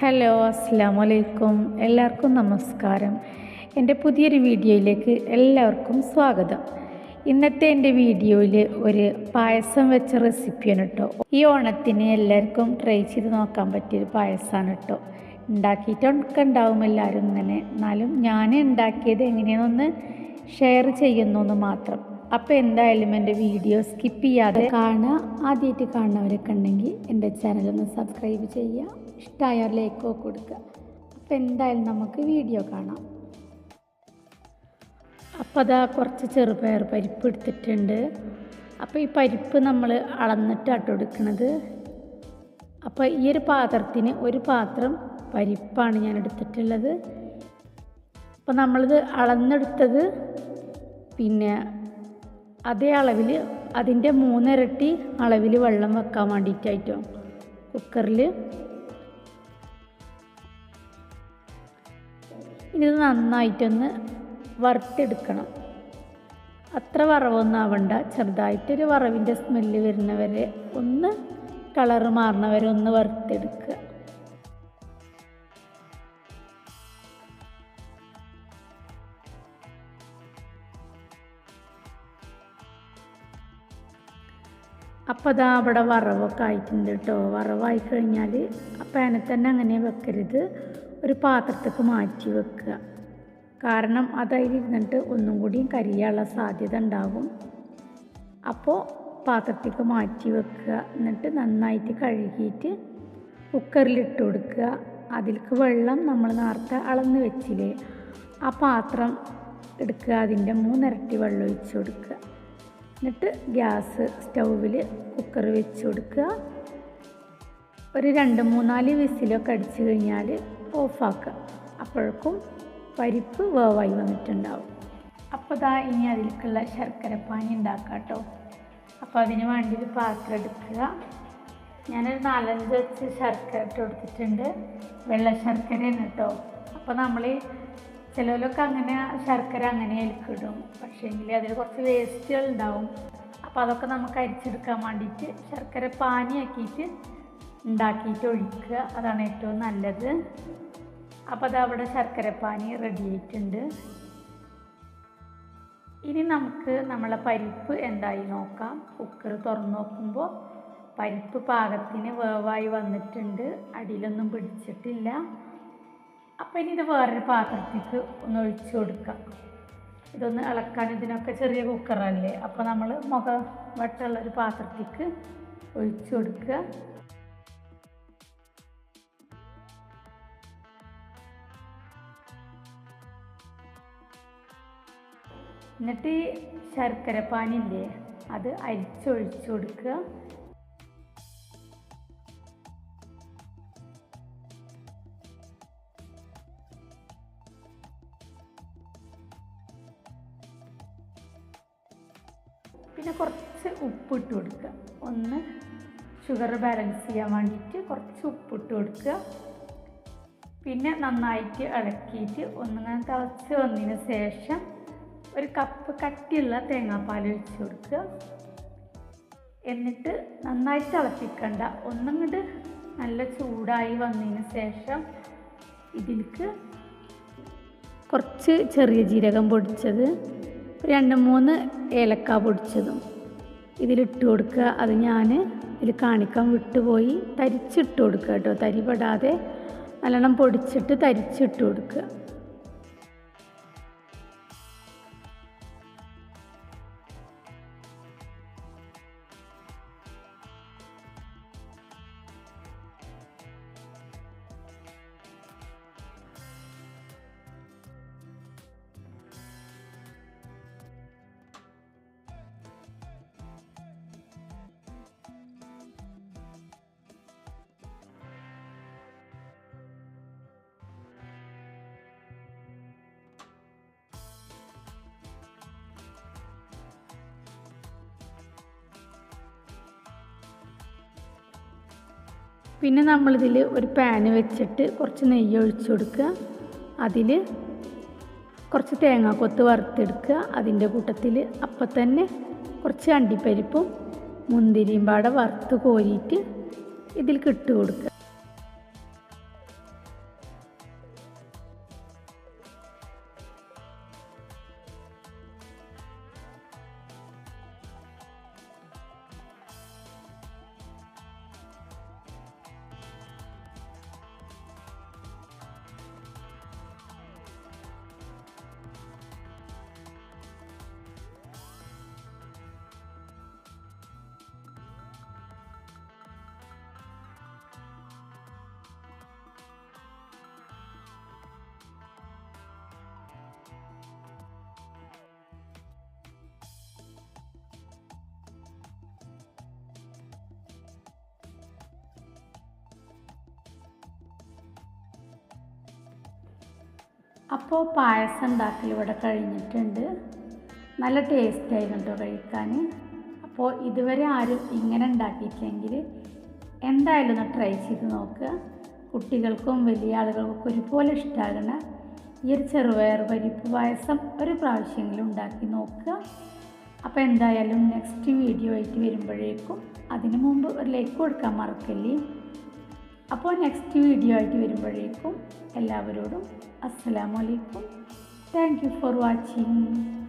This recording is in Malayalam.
ഹലോ അസ്സാം വലൈക്കും എല്ലാവർക്കും നമസ്കാരം. എന്റെ പുതിയൊരു വീഡിയോയിലേക്ക് എല്ലാവർക്കും സ്വാഗതം. ഇന്നത്തെ എന്റെ വീഡിയോയിൽ ഒരു പായസം വെച്ച റെസിപ്പിയാണ് കേട്ടോ. ഈ ഓണത്തിന് എല്ലാവർക്കും ട്രൈ ചെയ്ത് നോക്കാൻ പറ്റിയൊരു പായസമാണ് കേട്ടോ. ഉണ്ടാക്കിയിട്ടൊക്കെ ഉണ്ടാവും എല്ലാവരും ഇങ്ങനെ. എന്നാലും ഞാൻ ഉണ്ടാക്കിയത് എങ്ങനെയാണെന്നൊന്ന് ഷെയർ ചെയ്യുന്നു എന്ന് മാത്രം. അപ്പോൾ എന്തായാലും എന്റെ വീഡിയോ സ്കിപ്പ് ചെയ്യാതെ കാണുക. ആദ്യമായിട്ട് കാണുന്നവരൊക്കെ ഉണ്ടെങ്കിൽ എന്റെ ചാനലൊന്ന് സബ്സ്ക്രൈബ് ചെയ്യുക. ഇഷ്ടമായ ലൈക്കോ കൊടുക്കുക. അപ്പോൾ എന്തായാലും നമുക്ക് വീഡിയോ കാണാം. അപ്പോൾ അതാ കുറച്ച് ചെറുപയർ പരിപ്പ് എടുത്തിട്ടുണ്ട്. അപ്പോൾ ഈ പരിപ്പ് നമ്മൾ അളന്നിട്ടാട്ടോ എടുക്കുന്നത് അപ്പോൾ ഈ ഒരു പാത്രത്തിന് ഒരു പാത്രം പരിപ്പാണ് ഞാൻ എടുത്തിട്ടുള്ളത്. അപ്പോൾ നമ്മളിത് അളന്നെടുത്തത് പിന്നെ അതേ അളവിൽ അതിന്റെ മൂന്നിരട്ടി അളവിൽ വെള്ളം വെക്കാൻ വേണ്ടിയിട്ടായിട്ടോ. കുക്കറിൽ ഇനി ഇത് നന്നായിട്ടൊന്ന് വറുത്തെടുക്കണം. അത്ര വറവൊന്നും ആവണ്ട. ചെറുതായിട്ടൊരു വറവിന്റെ സ്മെല്ല് വരുന്നവരെ ഒന്ന് കളറ് മാറുന്നവരെ ഒന്ന് വറുത്തെടുക്കുക. അപ്പോൾ അതാ അവിടെ വറവൊക്കെ ആയിട്ടുണ്ട് കേട്ടോ വറവായി കഴിഞ്ഞാൽ ആ പാനിൽ തന്നെ അങ്ങനെ വെക്കരുത്. ഒരു പാത്രത്തേക്ക് മാറ്റി വെക്കുക. കാരണം അതായിരുന്നിട്ട് ഒന്നും കൂടിയും കരിയാനുള്ള സാധ്യത ഉണ്ടാകും അപ്പോൾ പാത്രത്തേക്ക് മാറ്റി വെക്കുക. എന്നിട്ട് നന്നായിട്ട് കഴുകിയിട്ട് കുക്കറിലിട്ട് കൊടുക്കുക. അതിലേക്ക് വെള്ളം നമ്മൾ നേരത്തെ അളന്ന് വെച്ചില്ലേ ആ പാത്രം എടുക്കുക. അതിന്റെ മൂന്നിരട്ടി വെള്ളം ഒഴിച്ച് കൊടുക്കുക. എന്നിട്ട് ഗ്യാസ് സ്റ്റൗവിൽ കുക്കർ വെച്ച് കൊടുക്കുക. ഒരു രണ്ട് മൂന്നാൽ വിസിലൊക്കെ അടിച്ചു കഴിഞ്ഞാൽ ഓഫാക്കുക അപ്പോഴേക്കും പരിപ്പ് വേവായി വന്നിട്ടുണ്ടാവും. അപ്പോൾ ദാ ഇനി അതിലേക്കുള്ള ശർക്കര പാനി ഉണ്ടാക്കാം കേട്ടോ അപ്പോൾ അതിന് വേണ്ടി ഒരു പാത്രം എടുക്കുക. ഞാനൊരു നാലഞ്ച് വെച്ച് ശർക്കര ഇട്ട് കൊടുത്തിട്ടുണ്ട്. വെള്ള ശർക്കരയാണ് കേട്ടോ. അപ്പോൾ നമ്മൾ ചിലവരൊക്കെ അങ്ങനെ ശർക്കര അങ്ങനെ ഇടും. പക്ഷേങ്കിൽ അതിൽ കുറച്ച് വേസ്റ്റുകൾ ഉണ്ടാവും. അപ്പോൾ അതൊക്കെ നമുക്ക് അരിച്ചെടുക്കാൻ വേണ്ടിയിട്ട് ശർക്കര പാനിയാക്കിയിട്ട് ഉണ്ടാക്കിയിട്ട് ഒഴിക്കുക. അതാണ് ഏറ്റവും നല്ലത്. അപ്പോൾ അത് അവിടെ ശർക്കരപ്പാനി റെഡി ആയിട്ടുണ്ട്. ഇനി നമുക്ക് നമ്മളെ പരിപ്പ് എന്തായി നോക്കാം. കുക്കർ തുറന്ന് നോക്കുമ്പോൾ പരിപ്പ് പാകത്തിന് വേവായി വന്നിട്ടുണ്ട്. അടിയിലൊന്നും പിടിച്ചിട്ടില്ല. അപ്പോൾ ഇനി ഇത് വേറൊരു പാത്രത്തേക്ക് ഒന്ന് ഒഴിച്ചു കൊടുക്കാം. ഇതൊന്ന് ഇളക്കാൻ ഇതിനൊക്കെ ചെറിയ കുക്കറല്ലേ അപ്പോൾ നമ്മൾ മുഖ വട്ടമുള്ളൊരു പാത്രത്തേക്ക് ഒഴിച്ചു കൊടുക്കുക. എന്നിട്ട് ഈ ശർക്കര പാനില്ലേ അത് അരിച്ചൊഴിച്ചു കൊടുക്കുക. പിന്നെ കുറച്ച് ഉപ്പിട്ട് കൊടുക്കുക. ഒന്ന് ഷുഗർ ബാലൻസ് ചെയ്യാൻ വേണ്ടിയിട്ട് കുറച്ച് ഉപ്പിട്ട് കൊടുക്കുക. പിന്നെ നന്നായിട്ട് ഇളക്കിയിട്ട് ഒന്നിങ്ങനെ തിളച്ച് വന്നതിന് ശേഷം ഒരു കപ്പ് കട്ടിയുള്ള തേങ്ങാപ്പാൽ ഒഴിച്ച് കൊടുക്കുക. എന്നിട്ട് നന്നായിട്ട് തിളപ്പിക്കണ്ട ഒന്നങ്ങട് നല്ല ചൂടായി വന്നതിന് ശേഷം ഇതിലേക്ക് കുറച്ച് ചെറിയ ജീരകം പൊടിച്ചത് രണ്ട് മൂന്ന് ഏലക്ക പൊടിച്ചതും. ഇതിലിട്ട് കൊടുക്കുക. അത് ഞാൻ ഇതിൽ കാണിക്കാൻ വിട്ടുപോയി. തരിച്ചിട്ട് കൊടുക്കുക കേട്ടോ. തരിപെടാതെ നല്ലോണം പൊടിച്ചിട്ട് തരിച്ചിട്ട് കൊടുക്കുക. പിന്നെ നമ്മളിതിൽ ഒരു പാന് വെച്ചിട്ട് കുറച്ച് നെയ്യ് ഒഴിച്ചു കൊടുക്കുക. അതിൽ കുറച്ച് തേങ്ങാക്കൊത്ത് വറുത്തെടുക്കുക. അതിന്റെ കൂട്ടത്തിൽ അപ്പം തന്നെ കുറച്ച് അണ്ടിപ്പരിപ്പും മുന്തിരിയും പാടെ വറുത്ത് കോരിയിട്ട് ഇതിൽ ഇട്ട് കൊടുക്കുക. അപ്പോൾ പായസം ഉണ്ടാക്കൽ ഇവിടെ കഴിഞ്ഞിട്ടുണ്ട്. നല്ല ടേസ്റ്റ് ആയിരുന്നു കഴിക്കാൻ അപ്പോൾ ഇതുവരെ ആരും ഇങ്ങനെ ഉണ്ടാക്കിയിട്ടില്ലെങ്കിൽ എന്തായാലും ഒന്ന് ട്രൈ ചെയ്ത് നോക്കുക. കുട്ടികൾക്കും വലിയ ആളുകൾക്കും ഒരുപോലെ ഇഷ്ടമാകുന്ന ഈ ഒരു ചെറുപയർ പരിപ്പ് പായസം ഒരു പ്രാവശ്യമെങ്കിലും ഉണ്ടാക്കി നോക്കുക. അപ്പോൾ എന്തായാലും നെക്സ്റ്റ് വീഡിയോ ആയിട്ട് വരുമ്പോഴേക്കും അതിനു മുമ്പ് ഒരു ലൈക്ക് കൊടുക്കാൻ മറക്കല്ലേ. അപ്പോൾ നെക്സ്റ്റ് വീഡിയോ ആയിട്ട് വരുമ്പോഴേക്കും എല്ലാവരോടും Assalamualaikum. Thank you for watching.